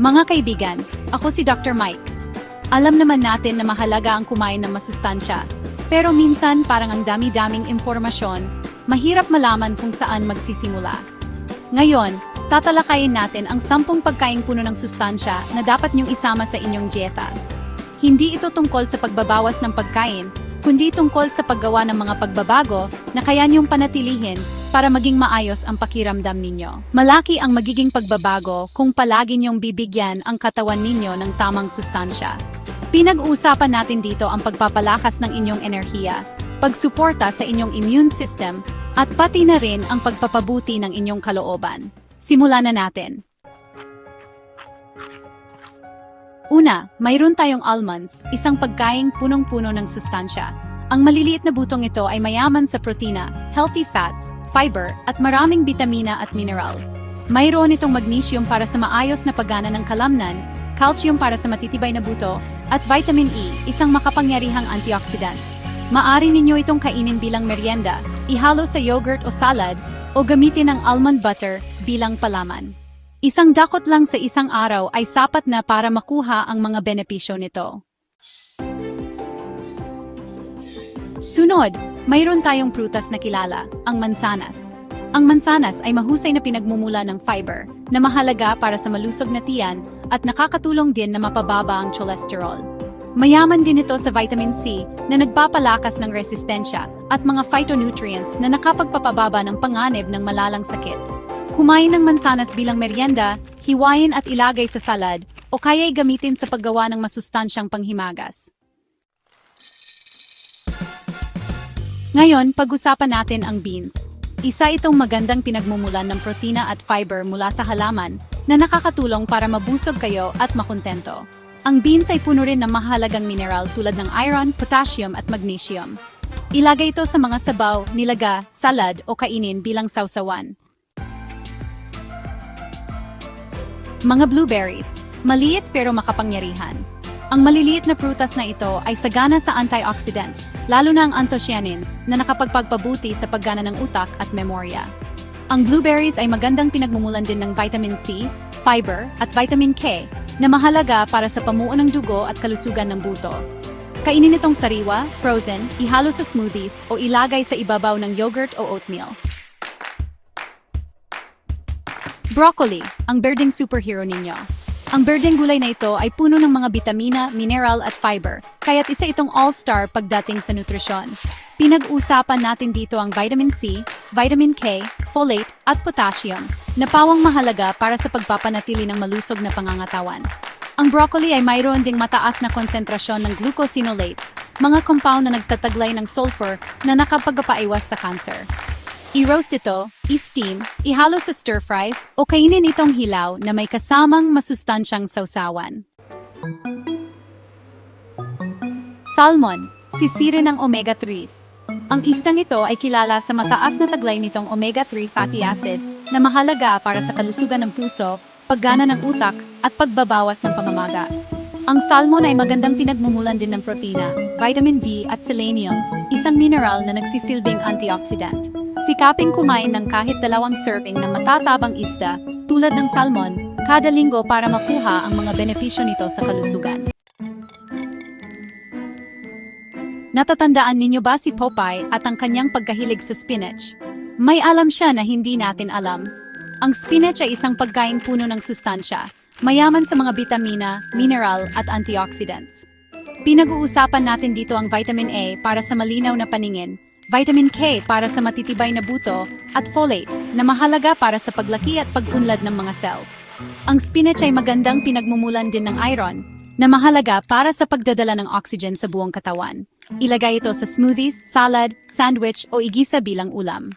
Mga kaibigan, ako si Dr. Mike. Alam naman natin na mahalaga ang kumain ng masustansya. Pero minsan parang ang dami-daming impormasyon, mahirap malaman kung saan magsisimula. Ngayon, tatalakayin natin ang sampung pagkaing puno ng sustansya na dapat niyong isama sa inyong dieta. Hindi ito tungkol sa pagbabawas ng pagkain, kundi tungkol sa paggawa ng mga pagbabago na kaya niyong panatilihin para maging maayos ang pakiramdam ninyo. Malaki ang magiging pagbabago kung palagi niyong bibigyan ang katawan ninyo ng tamang sustansya. Pinag-uusapan natin dito ang pagpapalakas ng inyong enerhiya, pagsuporta sa inyong immune system, at pati na rin ang pagpapabuti ng inyong kalooban. Simulan na natin. Una, mayroon tayong almonds, isang pagkaing punong-puno ng sustansya. Ang maliliit na butong ito ay mayaman sa protina, healthy fats, fiber, at maraming bitamina at mineral. Mayroon itong magnesium para sa maayos na paggana ng kalamnan, calcium para sa matitibay na buto, at vitamin E, isang makapangyarihang antioxidant. Maari ninyo itong kainin bilang merienda, ihalo sa yogurt o salad, o gamitin ang almond butter bilang palaman. Isang dakot lang sa isang araw ay sapat na para makuha ang mga benepisyo nito. Sunod, mayroon tayong prutas na kilala, ang mansanas. Ang mansanas ay mahusay na pinagmumula ng fiber na mahalaga para sa malusog na tiyan at nakakatulong din na mapababa ang cholesterol. Mayaman din ito sa vitamin C na nagpapalakas ng resistensya at mga phytonutrients na nakapagpapababa ng panganib ng malalang sakit. Kumain ng mansanas bilang merienda, hiwain at ilagay sa salad o kaya'y gamitin sa paggawa ng masustansyang panghimagas. Ngayon, pag-usapan natin ang beans. Isa itong magandang pinagmumulan ng protina at fiber mula sa halaman na nakakatulong para mabusog kayo at makontento. Ang beans ay puno rin ng mahalagang mineral tulad ng iron, potassium at magnesium. Ilagay ito sa mga sabaw, nilaga, salad o kainin bilang sausawan. Mga blueberries, maliit pero makapangyarihan. Ang maliliit na prutas na ito ay sagana sa antioxidants, lalo na ang anthocyanins na nakapagpagpabuti sa paggana ng utak at memorya. Ang blueberries ay magandang pinagmumulan din ng vitamin C, fiber, at vitamin K na mahalaga para sa pamuo ng dugo at kalusugan ng buto. Kainin itong sariwa, frozen, ihalo sa smoothies o ilagay sa ibabaw ng yogurt o oatmeal. Broccoli, ang berdeng superhero ninyo. Ang berdeng gulay na ito ay puno ng mga bitamina, mineral at fiber, kaya't isa itong all-star pagdating sa nutrisyon. Pinag-usapan natin dito ang vitamin C, vitamin K, folate at potassium, na pawang mahalaga para sa pagpapanatili ng malusog na pangangatawan. Ang broccoli ay mayroon ding mataas na konsentrasyon ng glucosinolates, mga compound na nagtataglay ng sulfur na nakapagpapaiwas sa cancer. I-roast ito, i-steam, ihalo sa stir fries, o kainin itong hilaw na may kasamang masustansyang sausawan. Salmon, sisiri ng omega-3s. Ang istang ito ay kilala sa mataas na taglay nitong omega-3 fatty acid na mahalaga para sa kalusugan ng puso, paggana ng utak, at pagbabawas ng pamamaga. Ang salmon ay magandang pinagmumulan din ng protina, vitamin D at selenium, isang mineral na nagsisilbing antioxidant. Sikaping kumain ng kahit dalawang serving ng matatabang isda, tulad ng salmon, kada linggo para makuha ang mga benepisyo nito sa kalusugan. Natatandaan ninyo ba si Popeye at ang kanyang pagkahilig sa spinach? May alam siya na hindi natin alam. Ang spinach ay isang pagkaing puno ng sustansya, mayaman sa mga bitamina, mineral at antioxidants. Pinag-uusapan natin dito ang vitamin A para sa malinaw na paningin, vitamin K para sa matitibay na buto, at folate na mahalaga para sa paglaki at pag-unlad ng mga cells. Ang spinach ay magandang pinagmumulan din ng iron, na mahalaga para sa pagdadala ng oxygen sa buong katawan. Ilagay ito sa smoothies, salad, sandwich o igisa bilang ulam.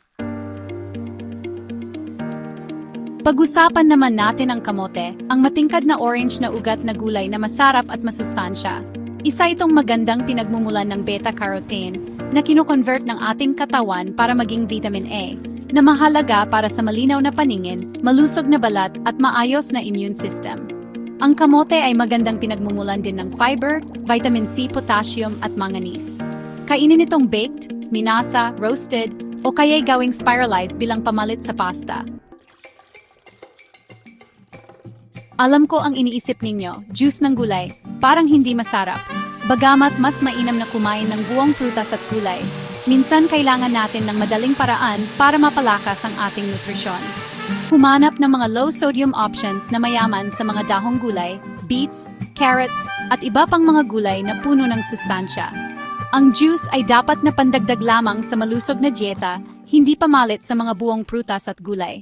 Pag-usapan naman natin ang kamote, ang matingkad na orange na ugat na gulay na masarap at masustansya. Isa itong magandang pinagmumulan ng beta-carotene na kinoconvert ng ating katawan para maging vitamin A, na mahalaga para sa malinaw na paningin, malusog na balat at maayos na immune system. Ang kamote ay magandang pinagmumulan din ng fiber, vitamin C, potassium at manganese. Kainin itong baked, minasa, roasted, o kaya'y gawing spiralized bilang pamalit sa pasta. Alam ko ang iniisip ninyo, juice ng gulay, parang hindi masarap. Bagamat mas mainam na kumain ng buong prutas at gulay, minsan kailangan natin ng madaling paraan para mapalakas ang ating nutrisyon. Humanap ng mga low-sodium options na mayaman sa mga dahong gulay, beets, carrots, at iba pang mga gulay na puno ng sustansya. Ang juice ay dapat na pandagdag lamang sa malusog na dieta, hindi pamalit sa mga buong prutas at gulay.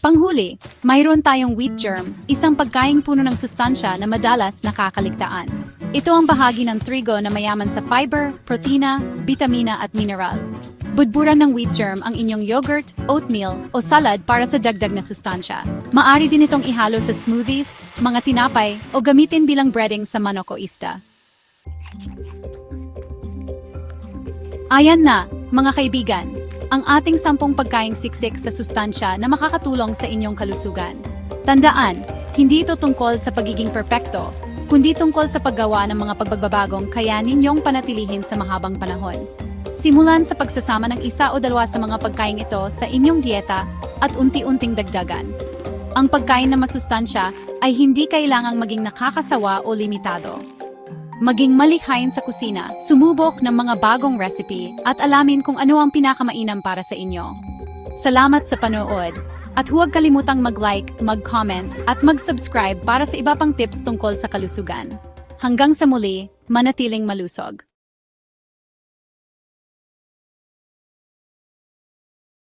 Panghuli, mayroon tayong wheat germ, isang pagkaing puno ng sustansya na madalas nakakaligtaan. Ito ang bahagi ng trigo na mayaman sa fiber, protina, vitamina at mineral. Budburan ng wheat germ ang inyong yogurt, oatmeal o salad para sa dagdag na sustansya. Maari din itong ihalo sa smoothies, mga tinapay o gamitin bilang breading sa manok o ista. Ayan na, mga kaibigan, ang ating sampung pagkaing siksik sa sustansya na makakatulong sa inyong kalusugan. Tandaan, hindi ito tungkol sa pagiging perpekto, kundi tungkol sa paggawa ng mga pagbabagong kaya ninyong panatilihin sa mahabang panahon. Simulan sa pagsasama ng isa o dalawa sa mga pagkain ito sa inyong dieta at unti-unting dagdagan. Ang pagkain na masustansya ay hindi kailangang maging nakakasawa o limitado. Maging malikhain sa kusina, sumubok ng mga bagong recipe at alamin kung ano ang pinakamainam para sa inyo. Salamat sa panood at huwag kalimutang mag-like, mag-comment at mag-subscribe para sa iba pang tips tungkol sa kalusugan. Hanggang sa muli, manatiling malusog.